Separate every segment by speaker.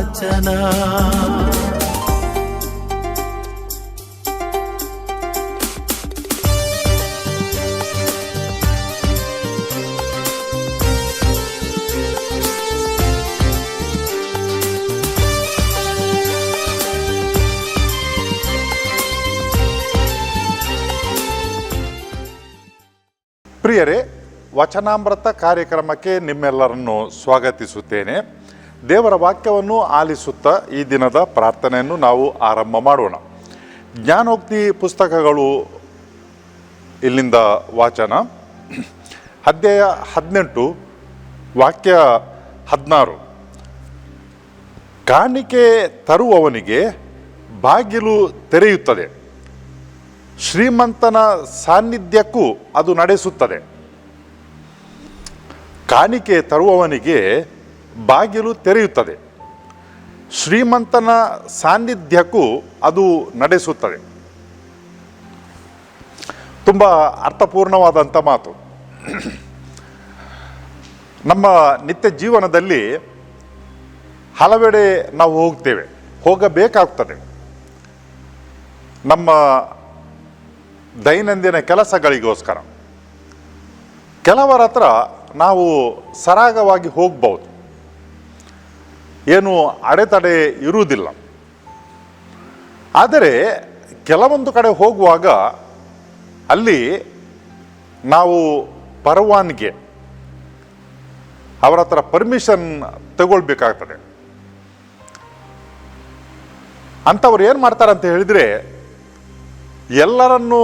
Speaker 1: ವಚನ.
Speaker 2: ಪ್ರಿಯರೇ ವಚನಾಮೃತ ಕಾರ್ಯಕ್ರಮಕ್ಕೆ ನಿಮ್ಮೆಲ್ಲರನ್ನು ಸ್ವಾಗತಿಸುತ್ತೇನೆ. ದೇವರ ವಾಕ್ಯವನ್ನು ಆಲಿಸುತ್ತಾ ಈ ದಿನದ ಪ್ರಾರ್ಥನೆಯನ್ನು ನಾವು ಆರಂಭ ಮಾಡೋಣ. ಜ್ಞಾನೋಕ್ತಿ ಪುಸ್ತಕಗಳು ಇಲ್ಲಿಂದ ವಾಚನ. ಅಧ್ಯಾಯ ಹದಿನೆಂಟು, ವಾಕ್ಯ ಹದಿನಾರು. ಕಾಣಿಕೆ ತರುವವನಿಗೆ ಬಾಗಿಲು ತೆರೆಯುತ್ತದೆ. ಶ್ರೀಮಂತನ ಸಾನ್ನಿಧ್ಯಕ್ಕೂ ಅದು ನಡೆಸುತ್ತದೆ. ಕಾಣಿಕೆ ತರುವವನಿಗೆ ಬಾಗಿಲು ತೆರೆಯುತ್ತದೆ. ಶ್ರೀಮಂತನ ಸಾನ್ನಿಧ್ಯಕ್ಕೂ ಅದು ನಡೆಸುತ್ತದೆ. ತುಂಬ ಅರ್ಥಪೂರ್ಣವಾದಂಥ ಮಾತು. ನಮ್ಮ ನಿತ್ಯ ಜೀವನದಲ್ಲಿ ಹಲವೆಡೆ ನಾವು ಹೋಗ್ತೇವೆ. ಹೋಗಬೇಕಾಗ್ತದೆ. ನಮ್ಮ ದೈನಂದಿನ ಕೆಲಸಗಳಿಗೋಸ್ಕರ. ಕೆಲವರ ಹತ್ರ ನಾವು ಸರಾಗವಾಗಿ ಹೋಗ್ಬೋದು. ಏನು ಅಡೆತಡೆ ಇರುವುದಿಲ್ಲ. ಆದರೆ ಕೆಲವೊಂದು ಕಡೆ ಹೋಗುವಾಗ ಅಲ್ಲಿ ನಾವು ಪರವಾನಿಗೆ ಅವರ ಹತ್ರ ಪರ್ಮಿಷನ್ ತಗೊಳ್ಬೇಕಾಗ್ತದೆ. ಅಂಥವ್ರು ಏನು ಮಾಡ್ತಾರೆ ಅಂತ ಹೇಳಿದರೆ ಎಲ್ಲರನ್ನೂ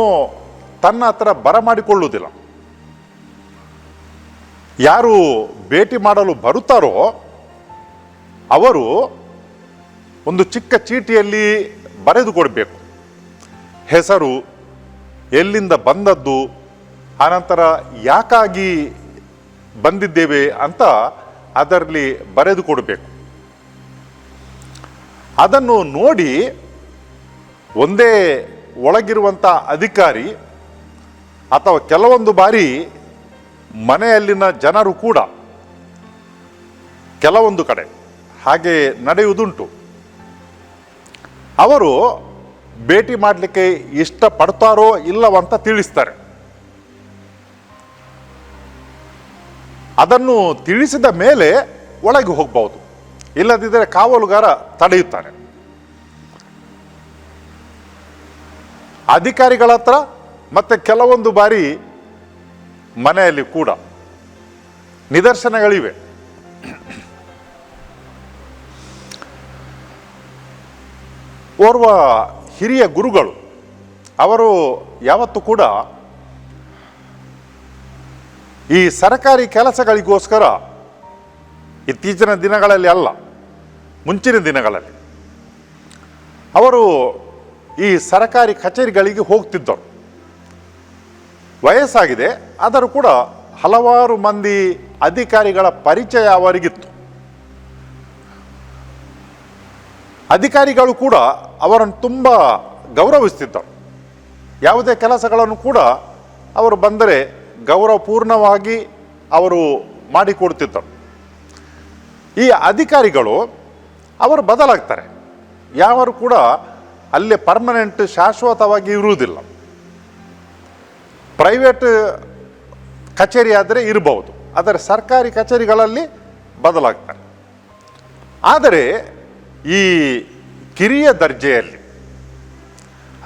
Speaker 2: ತನ್ನ ಹತ್ರ ಬರಮಾಡಿಕೊಳ್ಳುವುದಿಲ್ಲ ಯಾರು ಭೇಟಿ ಮಾಡಲು ಬರುತ್ತಾರೋ ಅವರು ಒಂದು ಚಿಕ್ಕ ಚೀಟಿಯಲ್ಲಿ ಬರೆದು ಕೊಡಬೇಕು. ಹೆಸರು, ಎಲ್ಲಿಂದ ಬಂದದ್ದು, ಆನಂತರ ಯಾಕಾಗಿ ಬಂದಿದ್ದೇವೆ ಅಂತ ಅದರಲ್ಲಿ ಬರೆದು ಕೊಡಬೇಕು. ಅದನ್ನು ನೋಡಿ ಒಂದೇ ಒಳಗಿರುವಂಥ ಅಧಿಕಾರಿ ಅಥವಾ ಕೆಲವೊಂದು ಬಾರಿ ಮನೆಯಲ್ಲಿನ ಜನರು ಕೂಡ ಕೆಲವೊಂದು ಕಡೆ ಹಾಗೆ ನಡೆಯುವುದುಂಟು. ಅವರು ಭೇಟಿ ಮಾಡಲಿಕ್ಕೆ ಇಷ್ಟಪಡ್ತಾರೋ ಇಲ್ಲವಂತ ತಿಳಿಸ್ತಾರೆ. ಅದನ್ನು ತಿಳಿಸಿದ ಮೇಲೆ ಒಳಗೆ ಹೋಗ್ಬಹುದು ಇಲ್ಲದಿದ್ದರೆ ಕಾವಲುಗಾರ ತಡೆಯುತ್ತಾನೆ ಅಧಿಕಾರಿಗಳ ಹತ್ರ ಮತ್ತೆ ಕೆಲವೊಂದು ಬಾರಿ ಮನೆಯಲ್ಲಿ ಕೂಡ ನಿದರ್ಶನಗಳಿವೆ. ಓರ್ವ ಹಿರಿಯ ಗುರುಗಳು, ಅವರು ಯಾವತ್ತೂ ಕೂಡ ಈ ಸರಕಾರಿ ಕೆಲಸಗಳಿಗೋಸ್ಕರ ಇತ್ತೀಚಿನ ದಿನಗಳಲ್ಲಿ ಅಲ್ಲ, ಮುಂಚಿನ ದಿನಗಳಲ್ಲಿ ಅವರು ಈ ಸರಕಾರಿ ಕಚೇರಿಗಳಿಗೆ ಹೋಗ್ತಿದ್ದರು. ವಯಸ್ಸಾಗಿದೆ, ಆದರೂ ಕೂಡ ಹಲವಾರು ಮಂದಿ ಅಧಿಕಾರಿಗಳ ಪರಿಚಯ ಅವರಿಗಿತ್ತು. ಅಧಿಕಾರಿಗಳು ಕೂಡ ಅವರನ್ನು ತುಂಬ ಗೌರವಿಸ್ತಿದ್ದರು. ಯಾವುದೇ ಕೆಲಸಗಳನ್ನು ಕೂಡ ಅವರು ಬಂದರೆ ಗೌರವಪೂರ್ಣವಾಗಿ ಅವರು ಮಾಡಿಕೊಡ್ತಿದ್ದರು. ಈ ಅಧಿಕಾರಿಗಳು ಅವರು ಬದಲಾಗ್ತಾರೆ. ಯಾವರು ಕೂಡ ಅಲ್ಲಿ ಪರ್ಮನೆಂಟ್ ಶಾಶ್ವತವಾಗಿ ಇರುವುದಿಲ್ಲ. ಪ್ರೈವೇಟ್ ಕಚೇರಿ ಆದರೆ ಇರಬಹುದು. ಆದರೆ ಸರ್ಕಾರಿ ಕಚೇರಿಗಳಲ್ಲಿ ಬದಲಾಗ್ತಾರೆ. ಆದರೆ ಈ ಕಿರಿಯ ದರ್ಜೆಯಲ್ಲಿ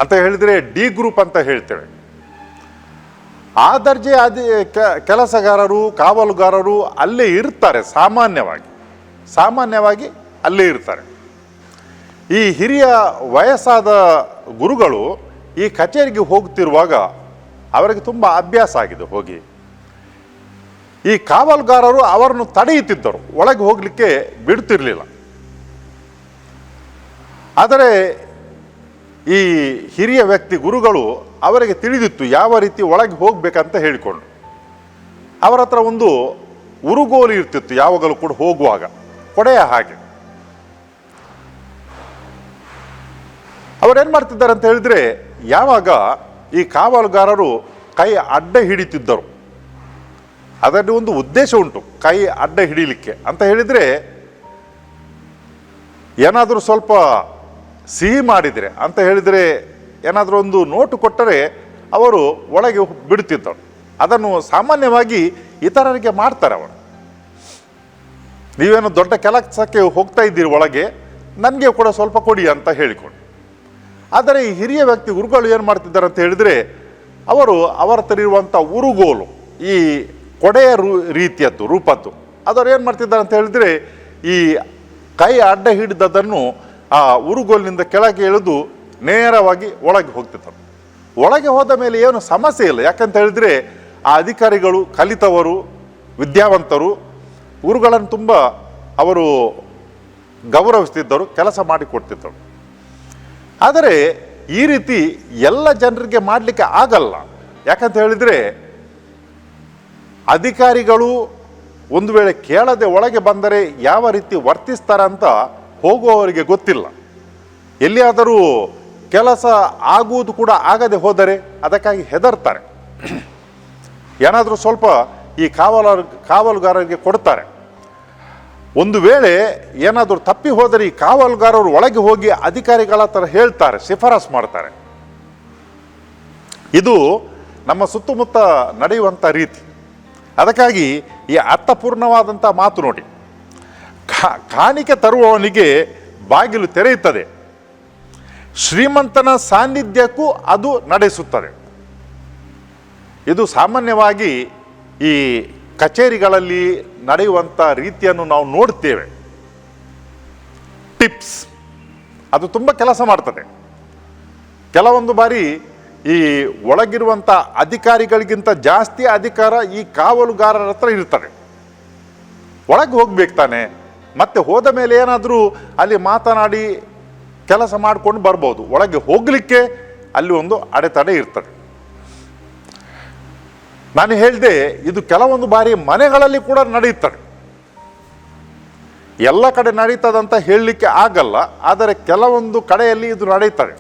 Speaker 2: ಅಂತ ಹೇಳಿದರೆ ಡಿ ಗ್ರೂಪ್ ಅಂತ ಹೇಳ್ತೇವೆ. ಆ ದರ್ಜೆ ಅದೇ ಕೆಲಸಗಾರರು, ಕಾವಲುಗಾರರು ಅಲ್ಲೇ ಇರ್ತಾರೆ ಸಾಮಾನ್ಯವಾಗಿ. ಸಾಮಾನ್ಯವಾಗಿ ಅಲ್ಲೇ ಇರ್ತಾರೆ. ಈ ಹಿರಿಯ ವಯಸ್ಸಾದ ಗುರುಗಳು ಈ ಕಚೇರಿಗೆ ಹೋಗ್ತಿರುವಾಗ ಅವರಿಗೆ ತುಂಬ ಅಭ್ಯಾಸ ಆಗಿದೆ ಹೋಗಿ. ಈ ಕಾವಲುಗಾರರು ಅವರನ್ನು ತಡೆಯುತ್ತಿದ್ದರು. ಒಳಗೆ ಹೋಗಲಿಕ್ಕೆ ಬಿಡ್ತಿರ್ಲಿಲ್ಲ. ಆದರೆ ಈ ಹಿರಿಯ ವ್ಯಕ್ತಿ ಗುರುಗಳು ಅವರಿಗೆ ತಿಳಿದಿತ್ತು ಯಾವ ರೀತಿ ಒಳಗೆ ಹೋಗ್ಬೇಕಂತ ಹೇಳಿಕೊಂಡು. ಅವರ ಹತ್ರ ಒಂದು ಉರುಗೋಲು ಇರ್ತಿತ್ತು ಯಾವಾಗಲೂ ಕೂಡ ಹೋಗುವಾಗ, ಕೊಡೆಯ ಹಾಗೆ. ಅವರೇನು ಮಾಡ್ತಿದ್ದಾರೆ ಅಂತ ಹೇಳಿದ್ರೆ, ಯಾವಾಗ ಈ ಕಾವಲುಗಾರರು ಕೈ ಅಡ್ಡ ಹಿಡಿತಿದ್ದರು. ಅದರಲ್ಲಿ ಒಂದು ಉದ್ದೇಶ ಉಂಟು, ಕೈ ಅಡ್ಡ ಹಿಡಿಲಿಕ್ಕೆ. ಅಂತ ಹೇಳಿದರೆ, ಏನಾದರೂ ಸ್ವಲ್ಪ ಸಿಹಿ ಮಾಡಿದರೆ ಅಂತ ಹೇಳಿದರೆ ಏನಾದರೂ ಒಂದು ನೋಟು ಕೊಟ್ಟರೆ ಅವರು ಒಳಗೆ ಬಿಡುತ್ತಿದ್ದರು ಅದನ್ನು ಸಾಮಾನ್ಯವಾಗಿ ಇತರರಿಗೆ ಮಾಡ್ತಾರೆ ಅವಳು ನೀವೇನು ದೊಡ್ಡ ಕೆಲಸಕ್ಕೆ ಹೋಗ್ತಾ ಇದ್ದೀರಿ ಒಳಗೆ, ನನಗೆ ಕೂಡ ಸ್ವಲ್ಪ ಕೊಡಿ ಅಂತ ಹೇಳಿಕೊಂಡು. ಆದರೆ ಈ ಹಿರಿಯ ವ್ಯಕ್ತಿ ಗುರುಗಳು ಏನು ಮಾಡ್ತಿದ್ದಾರೆ ಅಂತ ಹೇಳಿದರೆ, ಅವರು ಅವರ ಹತ್ರ ಇರುವಂಥ ಉರುಗೋಲು ಈ ಕೊಡೆಯ ರೂ, ರೀತಿಯದ್ದು, ರೂಪದ್ದು, ಅದವ್ರು ಏನು ಮಾಡ್ತಿದ್ದಾರೆ ಅಂತ ಹೇಳಿದರೆ, ಈ ಕೈ ಅಡ್ಡ ಹಿಡಿದದನ್ನು ಆ ಉರುಗೋಲಿನಿಂದ ಕೆಳಗೆ ಇಳಿದು ನೇರವಾಗಿ ಒಳಗೆ ಹೋಗ್ತಿದ್ದರು ಒಳಗೆ ಹೋದ ಮೇಲೆ ಏನು ಸಮಸ್ಯೆ ಇಲ್ಲ. ಯಾಕಂತ ಹೇಳಿದ್ರೆ ಆ ಅಧಿಕಾರಿಗಳು, ಕಲಿತವರು, ವಿದ್ಯಾವಂತರು, ಊರುಗಳನ್ನು ತುಂಬ ಅವರು ಗೌರವಿಸ್ತಿದ್ದರು, ಕೆಲಸ ಮಾಡಿಕೊಡ್ತಿದ್ದರು ಆದರೆ ಈ ರೀತಿ ಎಲ್ಲ ಜನರಿಗೆ ಮಾಡಲಿಕ್ಕೆ ಆಗಲ್ಲ. ಯಾಕಂತ ಹೇಳಿದರೆ ಅಧಿಕಾರಿಗಳು ಒಂದು ವೇಳೆ ಕೇಳದೆ ಒಳಗೆ ಬಂದರೆ ಯಾವ ರೀತಿ ವರ್ತಿಸ್ತಾರಂತ ಹೋಗುವವರಿಗೆ ಗೊತ್ತಿಲ್ಲ. ಎಲ್ಲಿಯಾದರೂ ಕೆಲಸ ಆಗುವುದು ಕೂಡ ಆಗದೆ ಹೋದರೆ ಅದಕ್ಕಾಗಿ ಹೆದರ್ತಾರೆ. ಏನಾದರೂ ಸ್ವಲ್ಪ ಈ ಕಾವಲ ಕಾವಲುಗಾರರಿಗೆ ಕೊಡ್ತಾರೆ. ಒಂದು ವೇಳೆ ಏನಾದರೂ ತಪ್ಪಿ ಹೋದರೆ ಈ ಕಾವಲುಗಾರರು ಒಳಗೆ ಹೋಗಿ ಅಧಿಕಾರಿಗಳ ಥರ ಹೇಳ್ತಾರೆ, ಶಿಫಾರಸ್ ಮಾಡ್ತಾರೆ. ಇದು ನಮ್ಮ ಸುತ್ತಮುತ್ತ ನಡೆಯುವಂಥ ರೀತಿ. ಅದಕ್ಕಾಗಿ ಈ ಅರ್ಥಪೂರ್ಣವಾದಂಥ ಮಾತು ನೋಡಿ. ಕಾಣಿಕೆ ತರುವವನಿಗೆ ಬಾಗಿಲು ತೆರೆಯುತ್ತದೆ. ಶ್ರೀಮಂತನ ಸಾನ್ನಿಧ್ಯಕ್ಕೂ ಅದು ನಡೆಸುತ್ತದೆ. ಇದು ಸಾಮಾನ್ಯವಾಗಿ ಈ ಕಚೇರಿಗಳಲ್ಲಿ ನಡೆಯುವಂಥ ರೀತಿಯನ್ನು ನಾವು ನೋಡುತ್ತೇವೆ ಟಿಪ್ಸ್. ಅದು ತುಂಬ ಕೆಲಸ ಮಾಡ್ತದೆ. ಕೆಲವೊಂದು ಬಾರಿ ಈ ಒಳಗಿರುವಂಥ ಅಧಿಕಾರಿಗಳಿಗಿಂತ ಜಾಸ್ತಿ ಅಧಿಕಾರ ಈ ಕಾವಲುಗಾರರ ಹತ್ರ ಇರ್ತದೆ. ಒಳಗೆ ಹೋಗ್ಬೇಕು ತಾನೆ. ಮತ್ತೆ ಹೋದ ಮೇಲೆ ಏನಾದರೂ ಅಲ್ಲಿ ಮಾತನಾಡಿ ಕೆಲಸ ಮಾಡ್ಕೊಂಡು ಬರ್ಬೋದು. ಒಳಗೆ ಹೋಗಲಿಕ್ಕೆ ಅಲ್ಲಿ ಒಂದು ಅಡೆತಡೆ ಇರ್ತದೆ. ನಾನು ಹೇಳಿದೆ, ಇದು ಕೆಲವೊಂದು ಬಾರಿ ಮನೆಗಳಲ್ಲಿ ಕೂಡ ನಡೆಯುತ್ತದೆ ಎಲ್ಲ ಕಡೆ ನಡೀತದಂತ ಹೇಳಲಿಕ್ಕೆ ಆಗಲ್ಲ, ಆದರೆ ಕೆಲವೊಂದು ಕಡೆಯಲ್ಲಿ ಇದು ನಡೆಯುತ್ತದೆ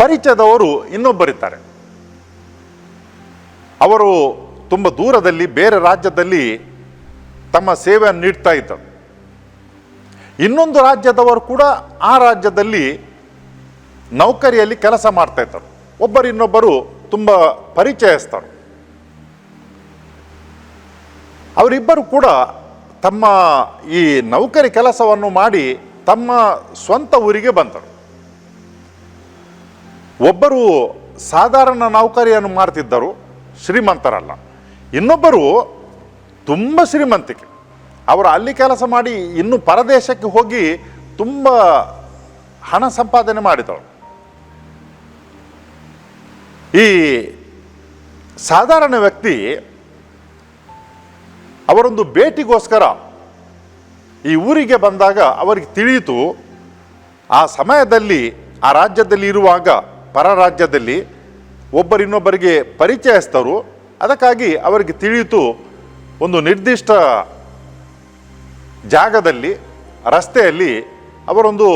Speaker 2: ಪರಿಚಯದವರು ಇನ್ನೊಬ್ಬರಿದ್ದಾರೆ. ಅವರು ತುಂಬ ದೂರದಲ್ಲಿ, ಬೇರೆ ರಾಜ್ಯದಲ್ಲಿ ತಮ್ಮ ಸೇವೆಯನ್ನು ನೀಡ್ತಾ ಇದ್ದರು ಇನ್ನೊಂದು ರಾಜ್ಯದವರು ಕೂಡ ಆ ರಾಜ್ಯದಲ್ಲಿ ನೌಕರಿಯಲ್ಲಿ ಕೆಲಸ ಮಾಡ್ತಾ ಇದ್ದರು. ಒಬ್ಬರು ಇನ್ನೊಬ್ಬರು ತುಂಬ ಪರಿಚಯಸ್ಥರು. ಅವರಿಬ್ಬರು ಕೂಡ ತಮ್ಮ ಈ ನೌಕರಿ ಕೆಲಸವನ್ನು ಮಾಡಿ ತಮ್ಮ ಸ್ವಂತ ಊರಿಗೆ ಬಂದರು. ಒಬ್ಬರು ಸಾಧಾರಣ ನೌಕರಿಯನ್ನು ಮಾಡ್ತಿದ್ದರು ಶ್ರೀಮಂತರಲ್ಲ. ಇನ್ನೊಬ್ಬರು ತುಂಬ ಶ್ರೀಮಂತಿಕೆ. ಅವರು ಅಲ್ಲಿ ಕೆಲಸ ಮಾಡಿ ಇನ್ನು ಪರದೇಶಕ್ಕೆ ಹೋಗಿ ತುಂಬ ಹಣ ಸಂಪಾದನೆ ಮಾಡಿದವರು. ಈ ಸಾಧಾರಣ ವ್ಯಕ್ತಿ ಅವರೊಂದು ಭೇಟಿಗೋಸ್ಕರ ಈ ಊರಿಗೆ ಬಂದಾಗ ಅವರಿಗೆ ತಿಳಿಯಿತು, ಆ ಸಮಯದಲ್ಲಿ ಆ ರಾಜ್ಯದಲ್ಲಿ ಇರುವಾಗ ಪರ ರಾಜ್ಯದಲ್ಲಿ ಒಬ್ಬರಿನ್ನೊಬ್ಬರಿಗೆ ಪರಿಚಯಿಸ್ತರು ಅದಕ್ಕಾಗಿ ಅವರಿಗೆ ತಿಳಿಯಿತು ಒಂದು ನಿರ್ದಿಷ್ಟ ಜಾಗದಲ್ಲಿ, ರಸ್ತೆಯಲ್ಲಿ ಅವರೊಂದು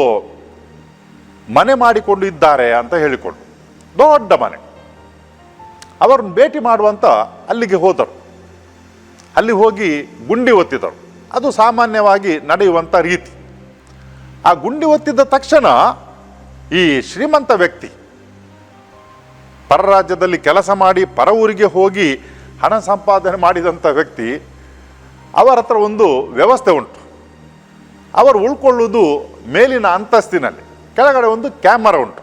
Speaker 2: ಮನೆ ಮಾಡಿಕೊಂಡು ಇದ್ದಾರೆ ಅಂತ ಹೇಳಿಕೊಂಡು, ದೊಡ್ಡ ಮನೆ. ಅವರನ್ನು ಭೇಟಿ ಮಾಡುವಂತ ಅಲ್ಲಿಗೆ ಹೋದರು. ಅಲ್ಲಿ ಹೋಗಿ ಗುಂಡಿ ಒತ್ತಿದರು. ಅದು ಸಾಮಾನ್ಯವಾಗಿ ನಡೆಯುವಂಥ ರೀತಿ. ಆ ಗುಂಡಿ ಒತ್ತಿದ ತಕ್ಷಣ ಈ ಶ್ರೀಮಂತ ವ್ಯಕ್ತಿ ಪರರಾಜ್ಯದಲ್ಲಿ ಕೆಲಸ ಮಾಡಿ, ಪರ ಊರಿಗೆ ಹೋಗಿ ಹಣ ಸಂಪಾದನೆ ಮಾಡಿದಂಥ ವ್ಯಕ್ತಿ ಅವರ ಹತ್ರ ಒಂದು ವ್ಯವಸ್ಥೆ ಉಂಟು. ಅವರು ಉಳ್ಕೊಳ್ಳುವುದು ಮೇಲಿನ ಅಂತಸ್ತಿನಲ್ಲಿ, ಕೆಳಗಡೆ ಒಂದು ಕ್ಯಾಮರಾ ಉಂಟು.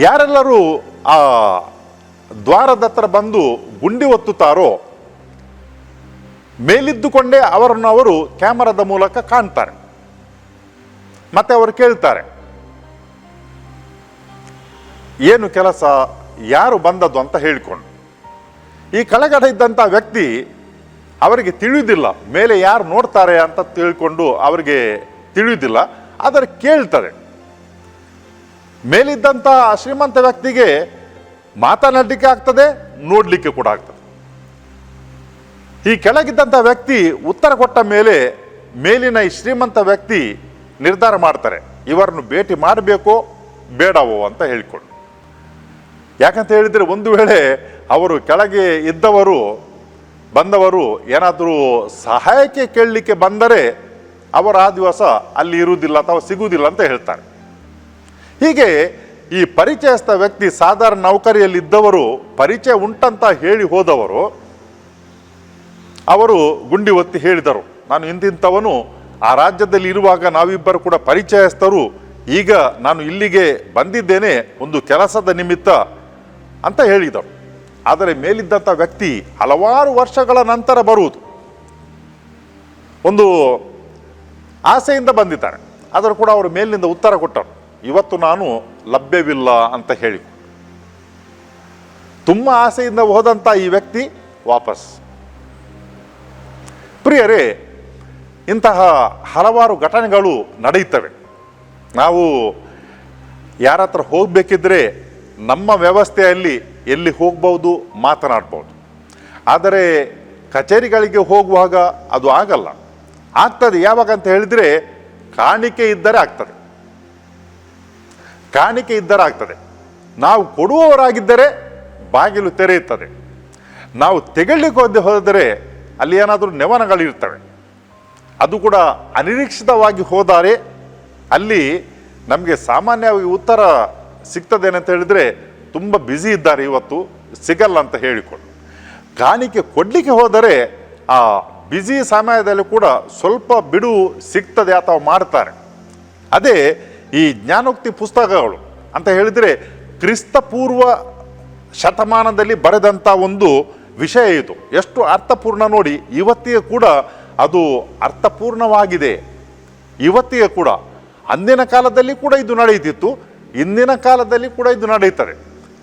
Speaker 2: ಯಾರೆಲ್ಲರೂ ಆ ದ್ವಾರದ ಹತ್ರ ಬಂದು ಗುಂಡಿ ಒತ್ತುತ್ತಾರೋ, ಮೇಲಿದ್ದುಕೊಂಡೇ ಅವರನ್ನು ಅವರು ಕ್ಯಾಮರಾದ ಮೂಲಕ ಕಾಣ್ತಾರೆ. ಮತ್ತೆ ಅವರು ಕೇಳ್ತಾರೆ, ಏನು ಕೆಲಸ? ಯಾರು ಬಂದದ್ದು? ಅಂತ ಹೇಳಿಕೊಂಡು. ಈ ಕೆಳಗಡೆ ಇದ್ದಂಥ ವ್ಯಕ್ತಿ ಅವರಿಗೆ ತಿಳಿಯುವುದಿಲ್ಲ ಮೇಲೆ ಯಾರು ನೋಡ್ತಾರೆ ಅಂತ ತಿಳ್ಕೊಂಡು ಅವರಿಗೆ ತಿಳಿಯುವುದಿಲ್ಲ ಆದರೆ ಕೇಳ್ತಾರೆ. ಮೇಲಿದ್ದಂಥ ಶ್ರೀಮಂತ ವ್ಯಕ್ತಿಗೆ ಮಾತನಾಡಲಿಕ್ಕೆ ಆಗ್ತದೆ, ನೋಡಲಿಕ್ಕೆ ಕೂಡ ಆಗ್ತದೆ. ಈ ಕೆಳಗಿದ್ದಂಥ ವ್ಯಕ್ತಿ ಉತ್ತರ ಕೊಟ್ಟ ಮೇಲೆ ಮೇಲಿನ ಈ ಶ್ರೀಮಂತ ವ್ಯಕ್ತಿ ನಿರ್ಧಾರ ಮಾಡ್ತಾರೆ. ಇವರನ್ನು ಭೇಟಿ ಮಾಡಬೇಕೋ, ಬೇಡವೋ ಅಂತ ಹೇಳಿಕೊಂಡು. ಯಾಕಂತ ಹೇಳಿದರೆ ಒಂದು ವೇಳೆ ಅವರು ಕೆಳಗೆ ಇದ್ದವರು, ಬಂದವರು ಏನಾದರೂ ಸಹಾಯಕ್ಕೆ ಕೇಳಲಿಕ್ಕೆ ಬಂದರೆ ಅವರು ಆ ದಿವಸ ಅಲ್ಲಿ ಇರುವುದಿಲ್ಲ ಅಥವಾ ಸಿಗುವುದಿಲ್ಲ ಅಂತ ಹೇಳ್ತಾರೆ. ಹೀಗೆ ಈ ಪರಿಚಯಸ್ಥ ವ್ಯಕ್ತಿ ಸಾಧಾರಣ ನೌಕರಿಯಲ್ಲಿದ್ದವರು, ಪರಿಚಯ ಉಂಟಂತ ಹೇಳಿ ಹೋದವರು, ಅವರು ಗುಂಡಿ ಒತ್ತಿ ಹೇಳಿದರು, ನಾನು ಇಂತಿಂಥವನು ಆ ರಾಜ್ಯದಲ್ಲಿ ಇರುವಾಗ ನಾವಿಬ್ಬರು ಕೂಡ ಪರಿಚಯಸ್ಥರು, ಈಗ ನಾನು ಇಲ್ಲಿಗೆ ಬಂದಿದ್ದೇನೆ, ಒಂದು ಕೆಲಸದ ನಿಮಿತ್ತ ಅಂತ ಹೇಳಿದರು ಆದರೆ ಮೇಲಿದ್ದಂಥ ವ್ಯಕ್ತಿ ಹಲವಾರು ವರ್ಷಗಳ ನಂತರ ಬರುವುದು. ಒಂದು ಆಸೆಯಿಂದ ಬಂದಿದ್ದಾರೆ ಆದರೂ ಕೂಡ ಅವರು ಮೇಲಿನಿಂದ ಉತ್ತರ ಕೊಟ್ಟರು. ಇವತ್ತು ನಾನು ಲಭ್ಯವಿಲ್ಲ ಅಂತ ಹೇಳಿ. ತುಂಬ ಆಸೆಯಿಂದ ಹೋದಂಥ ಈ ವ್ಯಕ್ತಿ ವಾಪಸ್. ಪ್ರಿಯರೇ, ಇಂತಹ ಹಲವಾರು ಘಟನೆಗಳು ನಡೆಯುತ್ತವೆ. ನಾವು ಯಾರ ಹತ್ರ ಹೋಗಬೇಕಿದ್ರೆ ನಮ್ಮ ವ್ಯವಸ್ಥೆಯಲ್ಲಿ ಎಲ್ಲಿ ಹೋಗ್ಬೋದು ಮಾತನಾಡ್ಬೋದು. ಆದರೆ ಕಚೇರಿಗಳಿಗೆ ಹೋಗುವಾಗ ಅದು ಆಗಲ್ಲ. ಆಗ್ತದೆ, ಯಾವಾಗ ಅಂತ ಹೇಳಿದರೆ ಕಾಣಿಕೆ ಇದ್ದರೆ ಆಗ್ತದೆ. ಕಾಣಿಕೆ ಇದ್ದರೆ ಆಗ್ತದೆ. ನಾವು ಕೊಡುವವರಾಗಿದ್ದರೆ ಬಾಗಿಲು ತೆರೆಯುತ್ತದೆ. ನಾವು ತೆಗೊಳ್ಳಿಕ್ಕೆ ಹೋದ, ಹೋದರೆ ಅಲ್ಲಿ ಏನಾದರೂ ನೆವನಗಳಿರ್ತವೆ ಅದು ಕೂಡ ಅನಿರೀಕ್ಷಿತವಾಗಿ ಹೋದರೆ ಅಲ್ಲಿ ನಮಗೆ ಸಾಮಾನ್ಯವಾಗಿ ಉತ್ತರ ಸಿಗ್ತದೆ ಏನಂತ ಹೇಳಿದರೆ, ತುಂಬ ಬ್ಯುಸಿ ಇದ್ದಾರೆ ಇವತ್ತು, ಸಿಗಲ್ಲ ಅಂತ ಹೇಳಿಕೊಂಡು ಕಾಣಿಕೆ ಕೊಡಲಿಕ್ಕೆ ಹೋದರೆ, ಆ ಬ್ಯುಸಿ ಸಮಯದಲ್ಲಿ ಕೂಡ ಸ್ವಲ್ಪ ಬಿಡು ಸಿಗ್ತದೆ ಅಥವಾ ಮಾಡ್ತಾರೆ. ಅದೇ ಈ ಜ್ಞಾನೋಕ್ತಿ ಪುಸ್ತಕಗಳು ಅಂತ ಹೇಳಿದರೆ, ಕ್ರಿಸ್ತಪೂರ್ವ ಶತಮಾನದಲ್ಲಿ ಬರೆದಂಥ ಒಂದು ವಿಷಯ ಇದು. ಎಷ್ಟು ಅರ್ಥಪೂರ್ಣ ನೋಡಿ, ಇವತ್ತಿಗೆ ಕೂಡ ಅದು ಅರ್ಥಪೂರ್ಣವಾಗಿದೆ. ಇವತ್ತಿಗೆ ಕೂಡ, ಅಂದಿನ ಕಾಲದಲ್ಲಿ ಕೂಡ ಇದು ನಡೆಯುತ್ತಿತ್ತು. ಇಂದಿನ ಕಾಲದಲ್ಲಿ ಕೂಡ ಇದು ನಡೆಯುತ್ತದೆ.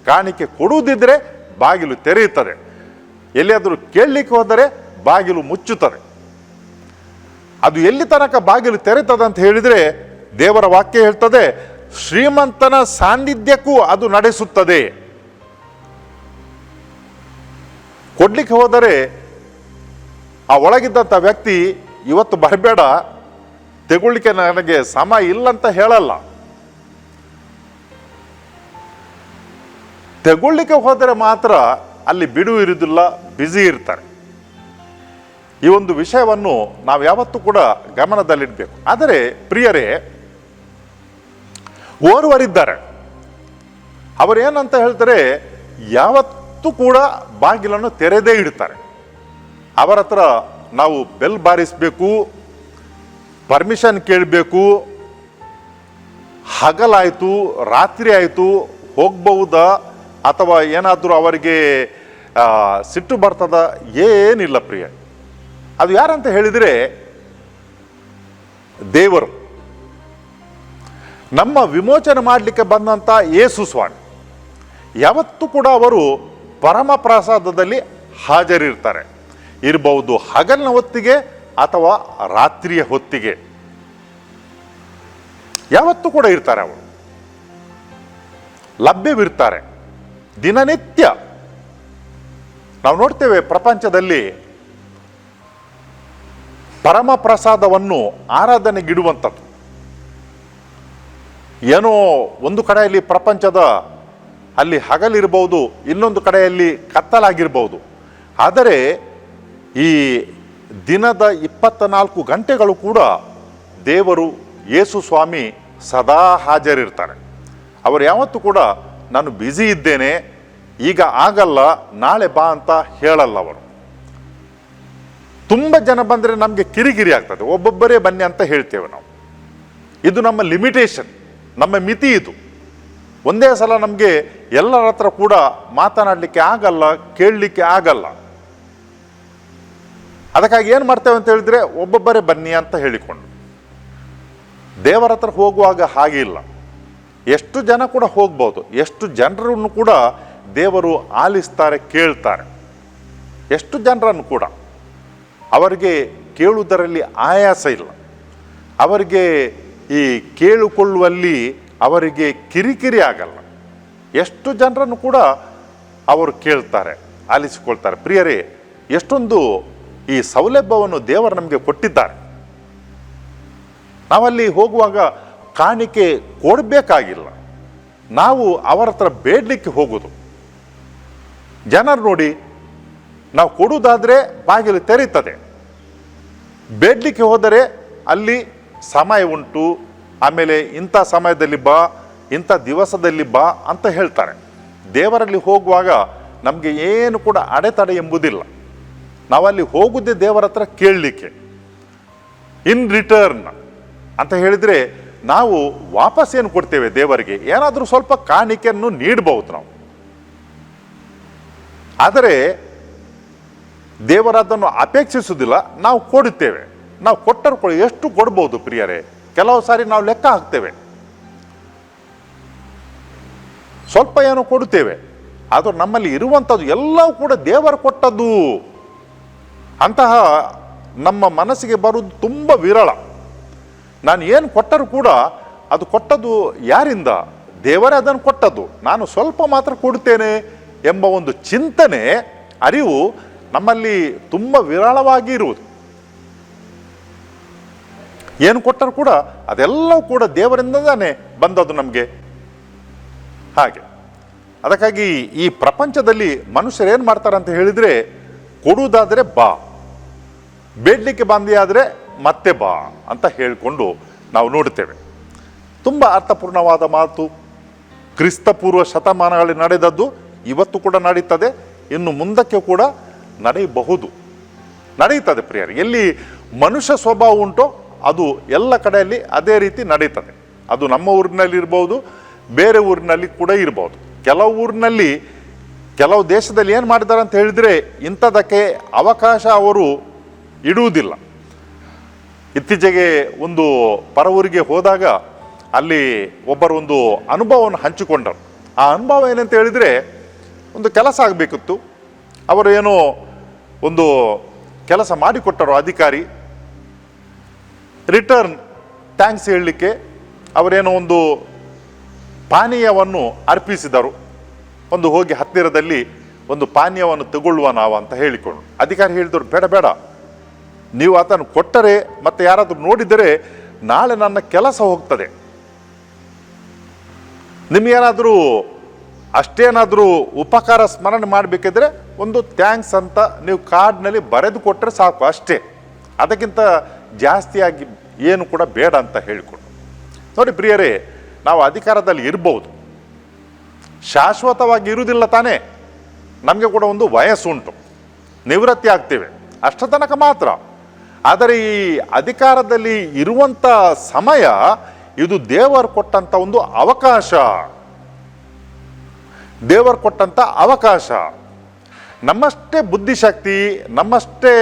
Speaker 2: ಕಾಣಿಕೆ ಕೊಡುವುದಿದ್ರೆ ಬಾಗಿಲು ತೆರೆಯುತ್ತದೆ. ಎಲ್ಲಿಯಾದರೂ ಕೇಳಲಿಕ್ಕೆ ಹೋದರೆ ಬಾಗಿಲು ಮುಚ್ಚುತ್ತದೆ. ಅದು ಎಲ್ಲಿ ತನಕ ಬಾಗಿಲು ತೆರೆತದೆ ಅಂತ ಹೇಳಿದರೆ ದೇವರ ವಾಕ್ಯ ಹೇಳ್ತದೆ, ಶ್ರೀಮಂತನ ಸಾನ್ನಿಧ್ಯಕ್ಕೂ ಅದು ನಡೆಸುತ್ತದೆ. ಕೊಡ್ಲಿಕ್ಕೆ ಹೋದರೆ ಆ ಒಳಗಿದ್ದಂಥ ವ್ಯಕ್ತಿ, ಇವತ್ತು ಬರಬೇಡ, ತೆಗೊಳ್ಳಿಕ್ಕೆ ನನಗೆ ಸಮ ಇಲ್ಲ ಅಂತ ಹೇಳಲ್ಲ. ತೆಗೊಳ್ಳಿಕ್ಕೆ ಹೋದರೆ ಮಾತ್ರ ಅಲ್ಲಿ ಬಿಡುವು ಇರುವುದಿಲ್ಲ ಬ್ಯುಸಿ ಇರ್ತಾರೆ. ಈ ಒಂದು ವಿಷಯವನ್ನು ನಾವು ಯಾವತ್ತೂ ಕೂಡ ಗಮನದಲ್ಲಿಡಬೇಕು. ಆದರೆ ಪ್ರಿಯರೇ, ಓರ್ವರಿದ್ದಾರೆ. ಅವರೇನಂತ ಹೇಳ್ತಾರೆ, ಯಾವತ್ತೂ ಕೂಡ ಬಾಗಿಲನ್ನು ತೆರೆದೇ ಇಡ್ತಾರೆ. ಅವರ ಹತ್ರ ನಾವು ಬೆಲ್ ಬಾರಿಸಬೇಕು, ಪರ್ಮಿಷನ್ ಕೇಳಬೇಕು, ಹಗಲಾಯಿತು, ರಾತ್ರಿ ಆಯಿತು, ಹೋಗ್ಬಹುದಾ? ಅಥವಾ ಏನಾದರೂ ಅವರಿಗೆ ಸಿಟ್ಟು ಬರ್ತದ? ಏನಿಲ್ಲ ಪ್ರಿಯ. ಅದು ಯಾರಂತ ಹೇಳಿದರೆ, ದೇವರು. ನಮ್ಮ ವಿಮೋಚನೆ ಮಾಡಲಿಕ್ಕೆ ಬಂದಂಥ ಯೇಸು ಸ್ವಾಮಿ. ಯಾವತ್ತೂ ಕೂಡ ಅವರು ಪರಮ ಪ್ರಸಾದದಲ್ಲಿ ಹಾಜರಿರ್ತಾರೆ. ಇರಬಹುದು ಹಗಲಿನ ಹೊತ್ತಿಗೆ ಅಥವಾ ರಾತ್ರಿಯ ಹೊತ್ತಿಗೆ. ಯಾವತ್ತೂ ಕೂಡ ಇರ್ತಾರೆ ಅವರು. ಲಭ್ಯವಿರ್ತಾರೆ. ದಿನನಿತ್ಯ ನಾವು ನೋಡ್ತೇವೆ ಪ್ರಪಂಚದಲ್ಲಿ ಪರಮ ಪ್ರಸಾದವನ್ನು ಆರಾಧನೆಗಿಡುವಂಥದ್ದು. ಏನೋ ಒಂದು ಕಡೆಯಲ್ಲಿ ಪ್ರಪಂಚದ ಅಲ್ಲಿ ಹಗಲಿರ್ಬೋದು, ಇನ್ನೊಂದು ಕಡೆಯಲ್ಲಿ ಕತ್ತಲಾಗಿರ್ಬೋದು. ಆದರೆ ಈ ದಿನದ ಇಪ್ಪತ್ತನಾಲ್ಕು ಗಂಟೆಗಳು ಕೂಡ ದೇವರು ಯೇಸು ಸ್ವಾಮಿ ಸದಾ ಹಾಜರಿರ್ತಾರೆ. ಅವರು ಯಾವತ್ತೂ ಕೂಡ ನಾನು ಬ್ಯುಸಿ ಇದ್ದೇನೆ, ಈಗ ಆಗಲ್ಲ, ನಾಳೆ ಬಾ ಅಂತ ಹೇಳಲ್ಲ ಅವರು ತುಂಬ ಜನ ಬಂದರೆ ನಮಗೆ ಕಿರಿಕಿರಿ ಆಗ್ತದೆ. ಒಬ್ಬೊಬ್ಬರೇ ಬನ್ನಿ ಅಂತ ಹೇಳ್ತೇವೆ ನಾವು. ಇದು ನಮ್ಮ ಲಿಮಿಟೇಷನ್ ನಮ್ಮ ಮಿತಿ ಇದು. ಒಂದೇ ಸಲ ನಮಗೆ ಎಲ್ಲರ ಹತ್ರ ಕೂಡ ಮಾತನಾಡಲಿಕ್ಕೆ ಆಗಲ್ಲ, ಕೇಳಲಿಕ್ಕೆ ಆಗಲ್ಲ. ಅದಕ್ಕಾಗಿ ಏನು ಮಾಡ್ತೇವೆ ಅಂತ ಹೇಳಿದ್ರೆ, ಒಬ್ಬೊಬ್ಬರೇ ಬನ್ನಿ ಅಂತ ಹೇಳಿಕೊಂಡು. ದೇವರ ಹತ್ರ ಹೋಗುವಾಗ ಹಾಗೆ ಇಲ್ಲ. ಎಷ್ಟು ಜನ ಕೂಡ ಹೋಗ್ಬೋದು, ಎಷ್ಟು ಜನರನ್ನು ಕೂಡ ದೇವರು ಆಲಿಸ್ತಾರೆ, ಕೇಳ್ತಾರೆ. ಎಷ್ಟು ಜನರನ್ನು ಕೂಡ. ಅವರಿಗೆ ಕೇಳುವುದರಲ್ಲಿ ಆಯಾಸ ಇಲ್ಲ. ಅವರಿಗೆ ಈ ಕೇಳಿಕೊಳ್ಳುವಲ್ಲಿ ಅವರಿಗೆ ಕಿರಿಕಿರಿ ಆಗಲ್ಲ. ಎಷ್ಟು ಜನರನ್ನು ಕೂಡ ಅವರು ಕೇಳ್ತಾರೆ, ಆಲಿಸಿಕೊಳ್ತಾರೆ. ಪ್ರಿಯರೇ, ಎಷ್ಟೊಂದು ಈ ಸೌಲಭ್ಯವನ್ನು ದೇವರು ನಮಗೆ ಕೊಟ್ಟಿದ್ದಾರೆ. ನಾವಲ್ಲಿ ಹೋಗುವಾಗ ಕಾಣಿಕೆ ಕೊಡಬೇಕಾಗಿಲ್ಲ. ನಾವು ಅವರ ಹತ್ರ ಬೇಡಲಿಕ್ಕೆ ಹೋಗೋದು. ಜನರು ನೋಡಿ, ನಾವು ಕೊಡುವುದಾದರೆ ಬಾಗಿಲು ತೆರೀತದೆ. ಬೇಡಲಿಕ್ಕೆ ಹೋದರೆ ಅಲ್ಲಿ ಸಮಯ ಉಂಟು, ಆಮೇಲೆ ಇಂಥ ಸಮಯದಲ್ಲಿ ಬಾ, ಇಂಥ ದಿವಸದಲ್ಲಿ ಬಾ ಅಂತ ಹೇಳ್ತಾರೆ. ದೇವರಲ್ಲಿ ಹೋಗುವಾಗ ನಮಗೆ ಏನು ಕೂಡ ಅಡೆತಡೆ ಎಂಬುದಿಲ್ಲ. ನಾವಲ್ಲಿ ಹೋಗುದೇ ದೇವರ ಹತ್ರ ಕೇಳಲಿಕ್ಕೆ. ಇನ್ ರಿಟರ್ನ್ ಅಂತ ಹೇಳಿದರೆ ನಾವು ವಾಪಸ್ ಏನು ಕೊಡ್ತೇವೆ ದೇವರಿಗೆ? ಏನಾದರೂ ಸ್ವಲ್ಪ ಕಾಣಿಕೆಯನ್ನು ನೀಡಬಹುದು ನಾವು. ಆದರೆ ದೇವರದನ್ನು ಅಪೇಕ್ಷಿಸುವುದಿಲ್ಲ, ನಾವು ಕೊಡುತ್ತೇವೆ. ನಾವು ಕೊಟ್ಟರು ಕೊಡಿ ಎಷ್ಟು ಕೊಡ್ಬೋದು ಪ್ರಿಯರೇ? ಕೆಲವು ಸಾರಿ ನಾವು ಲೆಕ್ಕ ಹಾಕ್ತೇವೆ. ಸ್ವಲ್ಪ ಏನೋ ಕೊಡುತ್ತೇವೆ. ಆದರೂ ನಮ್ಮಲ್ಲಿ ಇರುವಂಥದ್ದು ಎಲ್ಲವೂ ಕೂಡ ದೇವರು ಕೊಟ್ಟದ್ದು. ಅಂತಹ ನಮ್ಮ ಮನಸ್ಸಿಗೆ ಬರುವುದು ತುಂಬ ವಿರಳ. ನಾನು ಏನು ಕೊಟ್ಟರೂ ಕೂಡ ಅದು ಕೊಟ್ಟದ್ದು ಯಾರಿಂದ? ದೇವರೇ ಅದನ್ನು ಕೊಟ್ಟದ್ದು. ನಾನು ಸ್ವಲ್ಪ ಮಾತ್ರ ಕೊಡುತ್ತೇನೆ ಎಂಬ ಒಂದು ಚಿಂತನೆ, ಅರಿವು ನಮ್ಮಲ್ಲಿ ತುಂಬ ವಿರಳವಾಗಿ ಇರುವುದು. ಏನು ಕೊಟ್ಟರು ಕೂಡ ಅದೆಲ್ಲವೂ ಕೂಡ ದೇವರಿಂದನೇ ಬಂದದ್ದು ನಮಗೆ. ಹಾಗೆ. ಅದಕ್ಕಾಗಿ ಈ ಪ್ರಪಂಚದಲ್ಲಿ ಮನುಷ್ಯರು ಏನು ಮಾಡ್ತಾರೆ ಅಂತ ಹೇಳಿದರೆ, ಕೊಡುವುದಾದರೆ ಬಾ. ಬೇಡಲಿಕ್ಕೆ ಬಂದಿ ಆದರೆ ಮತ್ತೆ ಬಾ ಅಂತ ಹೇಳಿಕೊಂಡು ನಾವು ನೋಡುತ್ತೇವೆ. ತುಂಬ ಅರ್ಥಪೂರ್ಣವಾದ ಮಾತು. ಕ್ರಿಸ್ತಪೂರ್ವ ಶತಮಾನಗಳಲ್ಲಿ ನಡೆದದ್ದು ಇವತ್ತು ಕೂಡ ನಡೀತದೆ, ಇನ್ನು ಮುಂದಕ್ಕೆ ಕೂಡ ನಡೆಯಬಹುದು. ನಡೆಯುತ್ತದೆ ಪ್ರಿಯರಿ, ಎಲ್ಲಿ ಮನುಷ್ಯ ಸ್ವಭಾವ ಉಂಟೋ ಅದು ಎಲ್ಲ ಕಡೆಯಲ್ಲಿ ಅದೇ ರೀತಿ ನಡೀತದೆ. ಅದು ನಮ್ಮ ಊರಿನಲ್ಲಿ ಇರ್ಬೋದು, ಬೇರೆ ಊರಿನಲ್ಲಿ ಕೂಡ ಇರ್ಬೋದು. ಕೆಲವು ಊರಿನಲ್ಲಿ, ಕೆಲವು ದೇಶದಲ್ಲಿ ಏನು ಮಾಡಿದ್ದಾರೆ ಅಂತ ಹೇಳಿದರೆ ಇಂಥದಕ್ಕೆ ಅವಕಾಶ ಅವರು ಇಡುವುದಿಲ್ಲ. ಇತ್ತೀಚೆಗೆ ಒಂದು ಪರವೂರಿಗೆ ಹೋದಾಗ ಅಲ್ಲಿ ಒಬ್ಬರು ಒಂದು ಅನುಭವವನ್ನು ಹಂಚಿಕೊಂಡರು. ಆ ಅನುಭವ ಏನಂತ ಹೇಳಿದರೆ ಒಂದು ಕೆಲಸ ಆಗಬೇಕಿತ್ತು. ಅವರು ಏನೋ ಒಂದು ಕೆಲಸ ಮಾಡಿಕೊಟ್ಟರು ಅಧಿಕಾರಿ. ರಿಟರ್ನ್ ಥ್ಯಾಂಕ್ಸ್ ಹೇಳಲಿಕ್ಕೆ ಅವರೇನೋ ಒಂದು ಪಾನೀಯವನ್ನು ಅರ್ಪಿಸಿದರು. ಒಂದು ಹೋಗಿ ಹತ್ತಿರದಲ್ಲಿ ಒಂದು ಪಾನೀಯವನ್ನು ತಗೊಳ್ಳುವ ನಾವು ಅಂತ ಹೇಳಿಕೊಂಡು. ಅಧಿಕಾರಿ ಹೇಳಿದರು, ಬೇಡ ಬೇಡ. ನೀವು ಅದನ್ನು ಕೊಟ್ಟರೆ ಮತ್ತೆ ಯಾರಾದರೂ ನೋಡಿದರೆ ನಾಳೆ ನನ್ನ ಕೆಲಸ ಹೋಗ್ತದೆ. ನಿಮಗೇನಾದರೂ ಅಷ್ಟೇನಾದರೂ ಉಪಕಾರ ಸ್ಮರಣೆ ಮಾಡಬೇಕಿದ್ರೆ ಒಂದು ಥ್ಯಾಂಕ್ಸ್ ಅಂತ ನೀವು ಕಾರ್ಡ್ನಲ್ಲಿ ಬರೆದು ಕೊಟ್ಟರೆ ಸಾಕು ಅಷ್ಟೇ. ಅದಕ್ಕಿಂತ ಜಾಸ್ತಿಯಾಗಿ ಏನು ಕೂಡ ಬೇಡ ಅಂತ ಹೇಳಿಕೊಂಡು. ನೋಡಿ ಪ್ರಿಯರೇ, ನಾವು ಅಧಿಕಾರದಲ್ಲಿ ಇರ್ಬೋದು. ಶಾಶ್ವತವಾಗಿ ಇರುವುದಿಲ್ಲ ತಾನೇ? ನಮಗೆ ಕೂಡ ಒಂದು ವಯಸ್ಸುಂಟು. ನಿವೃತ್ತಿ ಆಗ್ತೇವೆ. ಅಷ್ಟ ತನಕ ಮಾತ್ರ. ಆದರೆ ಈ ಅಧಿಕಾರದಲ್ಲಿ ಇರುವಂಥ ಸಮಯ ಇದು ದೇವರು ಕೊಟ್ಟಂಥ ಒಂದು ಅವಕಾಶ. ದೇವರು ಕೊಟ್ಟಂಥ ಅವಕಾಶ. ನಮ್ಮಷ್ಟೇ ಬುದ್ಧಿಶಕ್ತಿ, ನಮ್ಮಷ್ಟೇ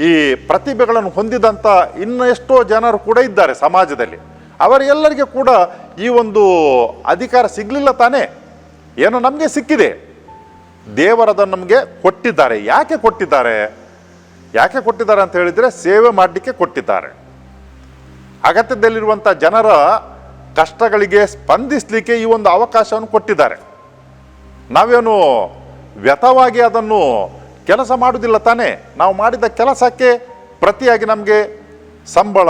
Speaker 2: ಈ ಪ್ರತಿಭೆಗಳನ್ನು ಹೊಂದಿದಂಥ ಇನ್ನೆಷ್ಟೋ ಜನರು ಕೂಡ ಇದ್ದಾರೆ ಸಮಾಜದಲ್ಲಿ. ಅವರೆಲ್ಲರಿಗೆ ಕೂಡ ಈ ಒಂದು ಅಧಿಕಾರ ಸಿಗಲಿಲ್ಲ ತಾನೇ? ಏನೋ ನಮಗೆ ಸಿಕ್ಕಿದೆ. ದೇವರದನ್ನು ನಮಗೆ ಕೊಟ್ಟಿದ್ದಾರೆ. ಯಾಕೆ ಕೊಟ್ಟಿದ್ದಾರೆ? ಯಾಕೆ ಕೊಟ್ಟಿದ್ದಾರೆ ಅಂತ ಹೇಳಿದರೆ ಸೇವೆ ಮಾಡಲಿಕ್ಕೆ ಕೊಟ್ಟಿದ್ದಾರೆ. ಅಗತ್ಯದಲ್ಲಿರುವಂಥ ಜನರ ಕಷ್ಟಗಳಿಗೆ ಸ್ಪಂದಿಸಲಿಕ್ಕೆ ಈ ಒಂದು ಅವಕಾಶವನ್ನು ಕೊಟ್ಟಿದ್ದಾರೆ. ನಾವೇನು ವ್ಯತವಾಗಿ ಅದನ್ನು ಕೆಲಸ ಮಾಡುವುದಿಲ್ಲ ತಾನೇ? ನಾವು ಮಾಡಿದ ಕೆಲಸಕ್ಕೆ ಪ್ರತಿಯಾಗಿ ನಮಗೆ ಸಂಬಳ,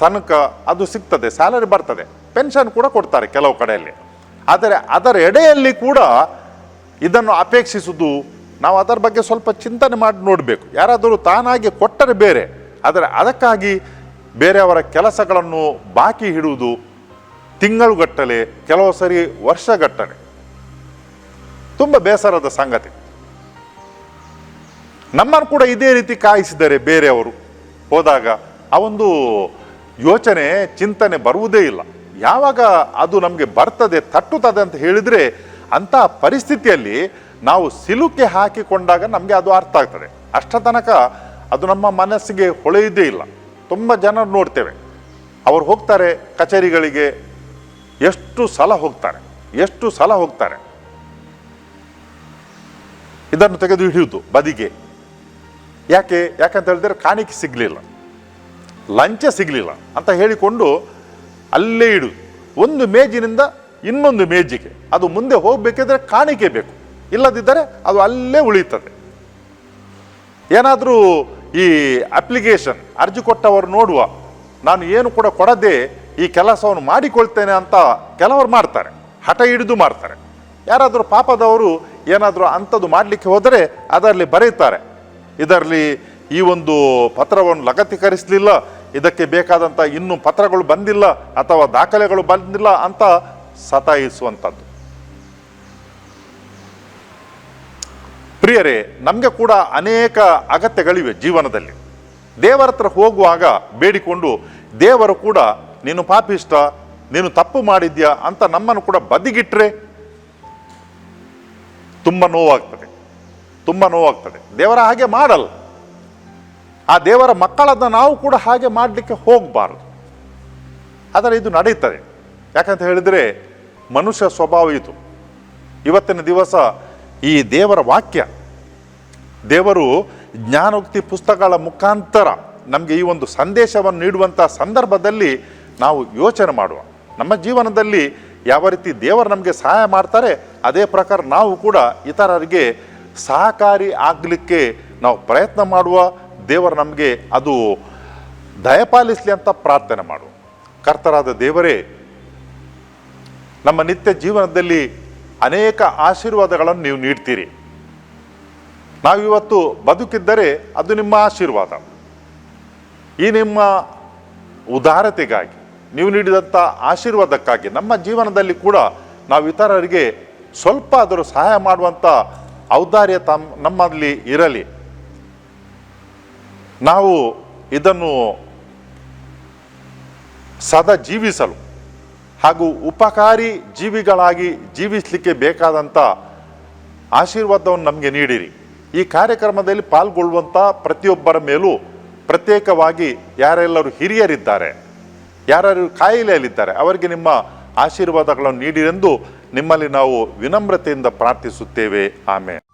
Speaker 2: ತನಕ ಅದು ಸಿಗ್ತದೆ, ಸ್ಯಾಲರಿ ಬರ್ತದೆ, ಪೆನ್ಷನ್ ಕೂಡ ಕೊಡ್ತಾರೆ ಕೆಲವು ಕಡೆಯಲ್ಲಿ. ಆದರೆ ಅದರ ಎಡೆಯಲ್ಲಿ ಕೂಡ ಇದನ್ನು ಅಪೇಕ್ಷಿಸುವುದು ನಾವು ಅದರ ಬಗ್ಗೆ ಸ್ವಲ್ಪ ಚಿಂತನೆ ಮಾಡಿ ನೋಡಬೇಕು. ಯಾರಾದರೂ ತಾನಾಗಿ ಕೊಟ್ಟರೆ ಬೇರೆ, ಆದರೆ ಅದಕ್ಕಾಗಿ ಬೇರೆಯವರ ಕೆಲಸಗಳನ್ನು ಬಾಕಿ ಇಡುವುದು ತಿಂಗಳುಗಟ್ಟಲೆ, ಕೆಲವು ಸರಿ ವರ್ಷಗಟ್ಟಲೆ. ತುಂಬ ಬೇಸರದ ಸಂಗತಿ. ನಮ್ಮನ್ನು ಕೂಡ ಇದೇ ರೀತಿ ಕಾಯಿಸಿದರೆ ಬೇರೆಯವರು ಹೋದಾಗ ಆ ಒಂದು ಯೋಚನೆ, ಚಿಂತನೆ ಬರುವುದೇ ಇಲ್ಲ. ಯಾವಾಗ ಅದು ನಮಗೆ ಬರ್ತದೆ, ತಟ್ಟುತ್ತದೆ ಅಂತ ಹೇಳಿದರೆ ಅಂತಹ ಪರಿಸ್ಥಿತಿಯಲ್ಲಿ ನಾವು ಸಿಲುಕೆ ಹಾಕಿಕೊಂಡಾಗ ನಮಗೆ ಅದು ಅರ್ಥ ಆಗ್ತದೆ. ಅಷ್ಟ ತನಕ ಅದು ನಮ್ಮ ಮನಸ್ಸಿಗೆ ಹೊಳೆಯುವುದೇ ಇಲ್ಲ. ತುಂಬ ಜನರು ನೋಡ್ತೇವೆ. ಅವರು ಹೋಗ್ತಾರೆ ಕಚೇರಿಗಳಿಗೆ, ಎಷ್ಟು ಸಲ ಹೋಗ್ತಾರೆ, ಎಷ್ಟು ಸಲ ಹೋಗ್ತಾರೆ. ಇದನ್ನು ತೆಗೆದು ಹಿಡಿಯುವುದು ಬದಿಗೆ. ಯಾಕೆ ಯಾಕಂತ ಹೇಳಿದ್ರೆ ಕಾಣಿಕೆ ಸಿಗಲಿಲ್ಲ. ಲಂಚ ಸಿಗಲಿಲ್ಲ ಅಂತ ಹೇಳಿಕೊಂಡು ಅಲ್ಲೇ ಇಡು ಒಂದು ಮೇಜಿನಿಂದ ಇನ್ನೊಂದು ಮೇಜಿಗೆ. ಅದು ಮುಂದೆ ಹೋಗಬೇಕಿದ್ರೆ ಕಾಣಿಕೆ ಬೇಕು. ಇಲ್ಲದಿದ್ದರೆ ಅದು ಅಲ್ಲೇ ಉಳಿಯುತ್ತದೆ. ಏನಾದರೂ ಈ ಅಪ್ಲಿಕೇಶನ್ ಅರ್ಜಿ ಕೊಟ್ಟವರು ನೋಡುವ, ನಾನು ಏನು ಕೂಡ ಕೊಡದೆ ಈ ಕೆಲಸವನ್ನು ಮಾಡಿಕೊಳ್ತೇನೆ ಅಂತ ಕೆಲವರು ಮಾಡ್ತಾರೆ, ಹಠ ಹಿಡಿದು ಮಾಡ್ತಾರೆ. ಯಾರಾದರೂ ಪಾಪದವರು ಏನಾದರೂ ಅಂಥದ್ದು ಮಾಡಲಿಕ್ಕೆ ಹೋದರೆ ಅದರಲ್ಲಿ ಬರೆಯುತ್ತಾರೆ, ಇದರಲ್ಲಿ ಈ ಒಂದು ಪತ್ರವನ್ನು ಲಗತ್ತೀಕರಿಸಲಿಲ್ಲ, ಇದಕ್ಕೆ ಬೇಕಾದಂಥ ಇನ್ನೂ ಪತ್ರಗಳು ಬಂದಿಲ್ಲ ಅಥವಾ ದಾಖಲೆಗಳು ಬಂದಿಲ್ಲ ಅಂತ ಸತಾಯಿಸುವಂಥದ್ದು. ಪ್ರಿಯರೇ, ನಮಗೆ ಕೂಡ ಅನೇಕ ಅಗತ್ಯಗಳಿವೆ ಜೀವನದಲ್ಲಿ. ದೇವರ ಹತ್ರ ಹೋಗುವಾಗ ಬೇಡಿಕೊಂಡು, ದೇವರು ಕೂಡ, ನೀನು ಪಾಪಿಷ್ಟ, ನೀನು ತಪ್ಪು ಮಾಡಿದ್ಯಾ ಅಂತ ನಮ್ಮನ್ನು ಕೂಡ ಬದಿಗಿಟ್ರೆ ತುಂಬ ನೋವಾಗ್ತದೆ. ತುಂಬ ನೋವಾಗ್ತದೆ. ದೇವರ ಹಾಗೆ ಮಾಡಲ್ಲ. ಆ ದೇವರ ಮಕ್ಕಳನ್ನು ನಾವು ಕೂಡ ಹಾಗೆ ಮಾಡಲಿಕ್ಕೆ ಹೋಗಬಾರದು. ಆದರೆ ಇದು ನಡೀತದೆ. ಯಾಕಂತ ಹೇಳಿದರೆ, ಮನುಷ್ಯ ಸ್ವಭಾವ ಇದು. ಇವತ್ತಿನ ದಿವಸ ಈ ದೇವರ ವಾಕ್ಯ. ದೇವರು ಜ್ಞಾನೋಕ್ತಿ ಪುಸ್ತಕಗಳ ಮುಖಾಂತರ ನಮಗೆ ಈ ಒಂದು ಸಂದೇಶವನ್ನು ನೀಡುವಂಥ ಸಂದರ್ಭದಲ್ಲಿ ನಾವು ಯೋಚನೆ ಮಾಡುವ. ನಮ್ಮ ಜೀವನದಲ್ಲಿ ಯಾವ ರೀತಿ ದೇವರು ನಮಗೆ ಸಹಾಯ ಮಾಡ್ತಾರೆ, ಅದೇ ಪ್ರಕಾರ ನಾವು ಕೂಡ ಇತರರಿಗೆ ಸಹಕಾರಿ ಆಗಲಿಕ್ಕೆ ನಾವು ಪ್ರಯತ್ನ ಮಾಡುವ. ದೇವರು ನಮಗೆ ಅದು ದಯಪಾಲಿಸಲಿ ಅಂತ ಪ್ರಾರ್ಥನೆ ಮಾಡುವ. ಕರ್ತರಾದ ದೇವರೇ, ನಮ್ಮ ನಿತ್ಯ ಜೀವನದಲ್ಲಿ ಅನೇಕ ಆಶೀರ್ವಾದಗಳನ್ನು ನೀವು ನೀಡ್ತೀರಿ. ನಾವಿವತ್ತು ಬದುಕಿದ್ದರೆ ಅದು ನಿಮ್ಮ ಆಶೀರ್ವಾದ. ಈ ನಿಮ್ಮ ಉದಾರತೆಗಾಗಿ, ನೀವು ನೀಡಿದಂಥ ಆಶೀರ್ವಾದಕ್ಕಾಗಿ, ನಮ್ಮ ಜೀವನದಲ್ಲಿ ಕೂಡ ನಾವು ಇತರರಿಗೆ ಸ್ವಲ್ಪ ಆದರೂ ಸಹಾಯ ಮಾಡುವಂಥ ಔದಾರ್ಯ ತಮ್ಮ ನಮ್ಮಲ್ಲಿ ಇರಲಿ. ನಾವು ಇದನ್ನು ಸದಾ ಜೀವಿಸಲು ಹಾಗೂ ಉಪಕಾರಿ ಜೀವಿಗಳಾಗಿ ಜೀವಿಸಲಿಕ್ಕೆ ಬೇಕಾದಂಥ ಆಶೀರ್ವಾದವನ್ನು ನಮಗೆ ನೀಡಿರಿ. ಈ ಕಾರ್ಯಕ್ರಮದಲ್ಲಿ ಪಾಲ್ಗೊಳ್ಳುವಂಥ ಪ್ರತಿಯೊಬ್ಬರ ಮೇಲೂ ಪ್ರತ್ಯೇಕವಾಗಿ ಯಾರೆಲ್ಲರೂ ಹಿರಿಯರಿದ್ದಾರೆ. ಯಾರು ಕಾಯಿಲೆಯಲ್ಲಿದ್ದಾರೆ, ಅವರಿಗೆ ನಿಮ್ಮ ಆಶೀರ್ವಾದಗಳನ್ನು ನೀಡಿರೆಂದು ನಿಮ್ಮಲ್ಲಿ ನಾವು ವಿನಮ್ರತೆಯಿಂದ ಪ್ರಾರ್ಥಿಸುತ್ತೇವೆ. ಆಮೇಲೆ